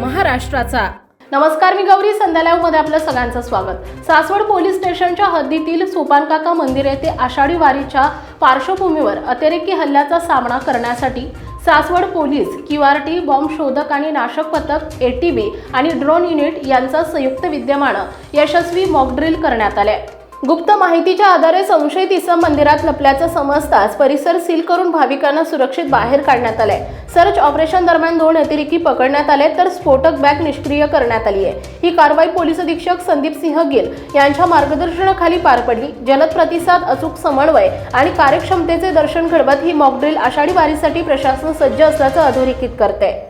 महाराष्ट्राचा. नमस्कार मी गौरी. संध्या मध्ये आपलं सगळ्यांचं स्वागत. सासवड पोलीस स्टेशनच्या हद्दीतील सोपानकाका मंदिर येथे आषाढी वारीच्या पार्श्वभूमीवर अतिरेकी हल्ल्याचा सामना करण्यासाठी सासवड पोलीस क्यूआरटी बॉम्ब शोधक आणि नाशक पथक ए टी बी आणि ड्रोन युनिट यांचा संयुक्त विद्यमानं यशस्वी मॉकड्रिल करण्यात आले गुप्त माहितीच्या आधारे संशयित इसम मंदिरात लपल्याचं समजताच परिसर सील करून भाविकांना सुरक्षित बाहेर काढण्यात आले सर्च ऑपरेशन दरम्यान दोन अतिरेकी पकडण्यात आले तर स्फोटक बॅग निष्क्रिय करण्यात आली आहे. ही कारवाई पोलीस अधीक्षक संदीप सिंह गिल यांच्या मार्गदर्शनाखाली पार पडली. जलद प्रतिसाद अचूक समन्वय आणि कार्यक्षमतेचे दर्शन घडवत ही मॉकड्रिल आषाढी वारीसाठी प्रशासन सज्ज असल्याचं अधोरेखित करते